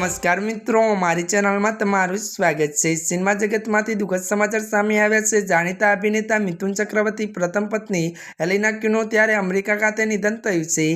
નમસ્કાર મિત્રો, મારી ચેનલમાં તમારું સ્વાગત છે. સિનેમા જગતમાંથી દુઃખદ સમાચાર સામે આવ્યા છે. જાણીતા અભિનેતા મિથુન ચક્રવર્તી પ્રથમ પત્ની એલિના ક્યુનો ત્યારે અમેરિકા ખાતે નિધન થયું છે.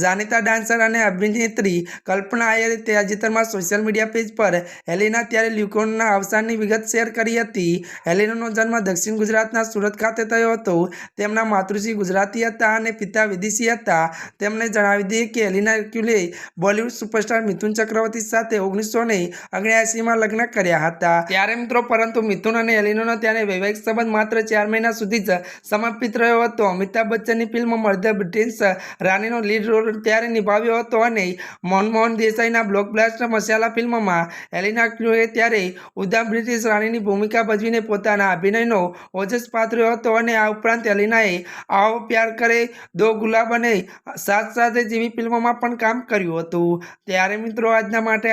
જાણીતા ડાન્સર અને અભિનેત્રી કલ્પના આયરે તાજેતરમાં સોશિયલ મીડિયા પેજ પર એલિના ત્યારે લ્યુકોનના અવસાનની વિગત શેર કરી હતી. એલિનાનો જન્મ દક્ષિણ ગુજરાતના સુરત ખાતે થયો હતો. તેમના માતૃશ્રી ગુજરાતી હતા અને પિતા વિદેશી હતા. તેમણે જણાવી દઈએ કે એલિના ક્યુલે બોલિવૂડ સુપરસ્ટાર મિથુન ચક્રવર્તી સાથે ઓગણીસો ને ઓગણ્યાસીમાં લગ્ન કર્યા હતા. ત્યારે મિત્રો, પરંતુ મિથુન અને એલિનોનો ત્યારે વૈવાહિક સંબંધ માત્ર ચાર મહિના સુધી જ સમર્પિત રહ્યો હતો. અમિતાભ બચ્ચનની ફિલ્મ મર્ધ બ્રિટિશ રાણીનો લીડ રોલ ત્યારે નિભાવ્યો હતો અને મનમોહન દેસાઈના બ્લોકબ્લાસ્ટર મસાલા ફિલ્મમાં એલિના ક્રુએ ત્યારે ઉદામ બ્રિટિશ રાણીની ભૂમિકા ભજવીને પોતાના અભિનયનો ઓજસ પાથર્યો હતો અને આ ઉપરાંત એલિનાએ આવો પ્યાર કરે દો ગુલાબ અને સાથ સાથે જેવી ફિલ્મોમાં પણ કામ કર્યું હતું. ત્યારે મિત્રો, આજના માટે